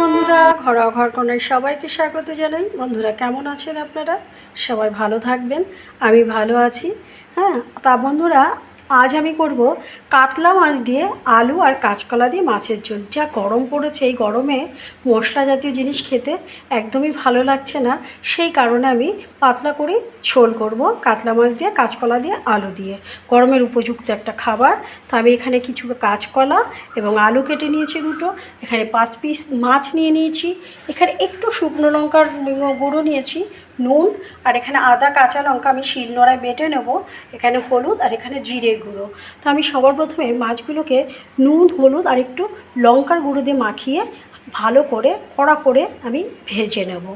বন্ধুরা, ঘরোয়া ঘর কোনায় সবাইকে স্বাগত জানাই। বন্ধুরা, কেমন আছেন আপনারা? সবাই ভালো থাকবেন, আমি ভালো আছি। হ্যাঁ তা বন্ধুরা আজ আমি করব কাতলা মাছ দিয়ে আলু আর কাঁচকলা দিয়ে মাছের ঝোল। যা গরম পড়েছে এই গরমে মশলা জাতীয় জিনিস খেতে একদমই ভালো লাগছে না। সেই কারণে আমি পাতলা করে ঝোল করব কাতলা মাছ দিয়ে, কাঁচকলা দিয়ে, আলু দিয়ে। গরমের উপযুক্ত একটা খাবার। তা আমি এখানে কিছু কাঁচকলা এবং আলু কেটে নিয়েছি দুটো। এখানে পাঁচ পিস মাছ নিয়ে নিয়েছি। এখানে একটু শুকনো লঙ্কার গুঁড়ো নিয়েছি, নুন। আর এখানে আদা কাঁচা লঙ্কা আমি শিলনোড়ায় বেটে নেব। এখানে হলুদ আর এখানে জিরে গুঁড়ো। তো আমি সবার প্রথমে মাছগুলোকে নুন, হলুদ আর একটু লঙ্কার গুঁড়ো দিয়ে মাখিয়ে ভালো করে কড়া করে আমি ভেজে নেব।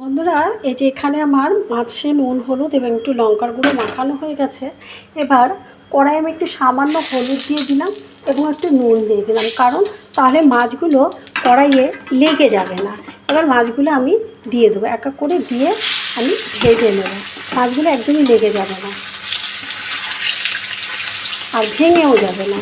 বন্ধুরা, এই যে এখানে আমার মাছে নুন, হলুদ এবং একটু লঙ্কার গুঁড়ো মাখানো হয়ে গেছে। এবার কড়াই আমি একটু সামান্য হলুদ দিয়ে দিলাম এবং একটু নুন দিয়ে দিলাম। কারণ তাহলে মাছগুলো কড়াইয়ে লেগে যাবে না। এবার মাছগুলো আমি দিয়ে দেবো। এক এক করে দিয়ে আমি ভেজে নেব। মাছগুলো একদমই লেগে যাবে না। আর ভেঙেও যাবে না।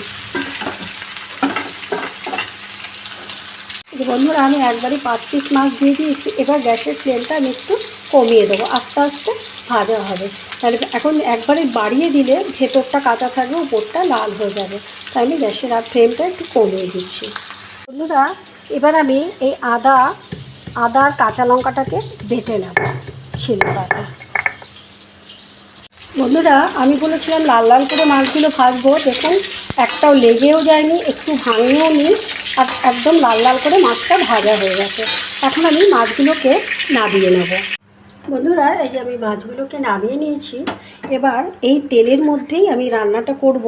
বন্ধুরা, আমি একবারই পাঁচ পিস মাছ দিয়ে দিয়েছি। এবার গ্যাসের ফ্লেমটা আমি একটু কমিয়ে দেবো। আস্তে আস্তে ভাজা হবে। তাহলে এখন একবারে বাড়িয়ে দিলে ভেতরটা কাঁচা থাকবে, উপরটা লাল হয়ে যাবে। তাই গ্যাসের আর ফ্লেমটা একটু কমিয়ে দিচ্ছি। বন্ধুরা, এবার আমি এই আদা আদার কাঁচা লঙ্কাটাকে বেটে নেব শিলনোড়াতে। বন্ধুরা, আমি বলেছিলাম লাল লাল করে মাছগুলো ভাজবো। দেখুন, একটাও লেগেও যায়নি, একটু ভাঙেও নি আর একদম লাল লাল করে মাছটা ভাজা হয়ে গেছে। এখন আমি মাছগুলোকে নাবিয়ে নেব। বন্ধুরা, এই যে আমি মাছগুলোকে নামিয়ে নিয়েছি, এবার এই তেলের মধ্যেই আমি রান্নাটা করব।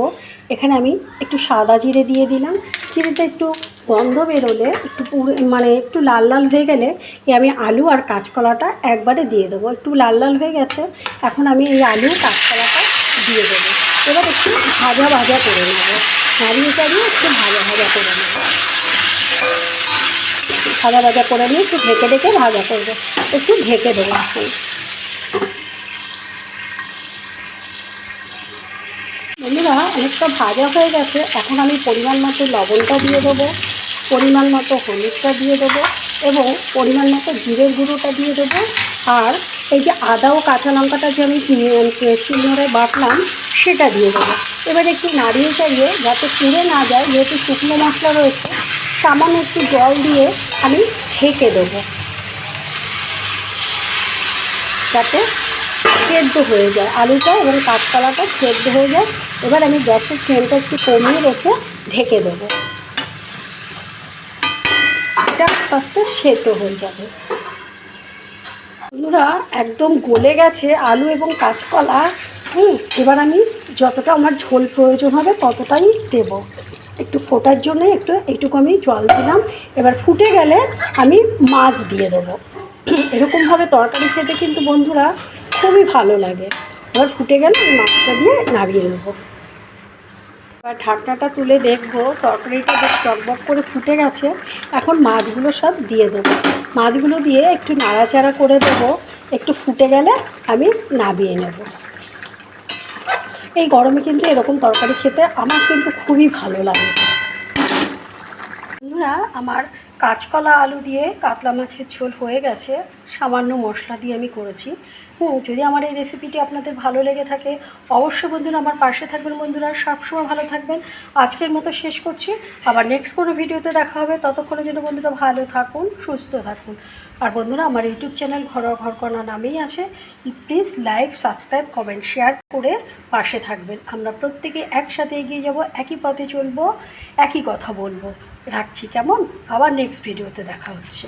এখানে আমি একটু সাদা জিরে দিয়ে দিলাম। জিরেটা একটু গন্ধ বেরোলে একটু মানে একটু লাল লাল হয়ে গেলে আমি আলু আর কাঁচকলাটা একবারে দিয়ে দেবো। একটু লাল লাল হয়ে গেছে, এখন আমি এই আলু কাঁচকলাটা দিয়ে দেবো। এবার একটু ভাজা ভাজা করে নেব। নাড়িয়ে চাড়িয়ে একটু ভাজা ভাজা করে নেব। ভাজা ভাজা করে নিয়ে একটু ঢেকে ঢেকে ভাজা করব। একটু ঢেকে দেবো এখন। বন্ধুরা, অনেকটা ভাজা হয়ে গেছে। এখন আমি পরিমাণ মতো লবণটা দিয়ে দেবো। পরিমাণ মতো হলুদটা দিয়ে দেবো এবং পরিমাণ মতো জিরের গুঁড়োটা দিয়ে দেবো। আর এই যে আদা ও কাঁচা লঙ্কাটা যে আমি শিলনোড়ায় বাটলাম, সেটা দিয়ে দেবো। এবার একটু নাড়িয়ে চাড়িয়ে যাতে পুড়ে না যায়, যেহেতু শুকনো মশলা রয়েছে, সামান্য একটু জল দিয়ে আমি ঢেকে দেবো। যাতে সেদ্ধ হয়ে যায়। আলুটা এবং কাঁচকলাটা সেদ্ধ হয়ে যায়। এবার আমি গ্যাসের ফ্লেমটা একটু কমিয়ে রেখে ঢেকে দেবো। আস্তে আস্তে সেদ্ধ হয়ে যাবে। বন্ধুরা একদম গলে গেছে, আলু এবং কাঁচকলা, হুম, এবার আমি যতটা আমার ঝোল প্রয়োজন হবে ততটাই দেব। একটু ফোটার জন্য একটু এইটুকু আমি জল দিলাম। এবার ফুটে গেলে আমি মাছ দিয়ে দেবো। এরকমভাবে তরকারি খেতে কিন্তু বন্ধুরা খুবই ভালো লাগে। এবার ফুটে গেলে মাছটা দিয়ে নামিয়ে নেব। এবার ঢাকনাটা তুলে দেখব, তরকারিটা বেশ টকবক করে ফুটে গেছে। এখন মাছগুলো সব দিয়ে দেবো। মাছগুলো দিয়ে একটু নাড়াচাড়া করে দেবো। একটু ফুটে গেলে আমি নামিয়ে নেব। এই গরমে কিন্তু এরকম তরকারি খেতে আমার কিন্তু খুবই ভালো লাগে। বন্ধুরা, আমার কাঁচকলা আলু দিয়ে কাতলা মাছের ঝোল হয়ে গেছে। সামান্য মশলা দিয়ে আমি করেছি। হুম যদি আমার এই রেসিপিটি আপনাদের ভালো লেগে থাকে, অবশ্যই বন্ধুরা আমার পাশে থাকবেন বন্ধুরা। সবসময় ভালো থাকবেন। আজকের মতো শেষ করছি। আবার নেক্সট কোনো ভিডিওতে দেখা হবে। ততক্ষণে যেন বন্ধুরা ভালো থাকুন, সুস্থ থাকুন। আর বন্ধুরা, আমার ইউটিউব চ্যানেল ঘরোয়া ঘরকনা নামেই আছে। Please like subscribe comment share করে পাশে থাকবেন। আমরা প্রত্যেকে একসাথে এগিয়ে যাব, একই পথে চলবো, একই কথা বলব। রাখছি কেমন? আবার নেক্সট ভিডিওতে দেখা হচ্ছে।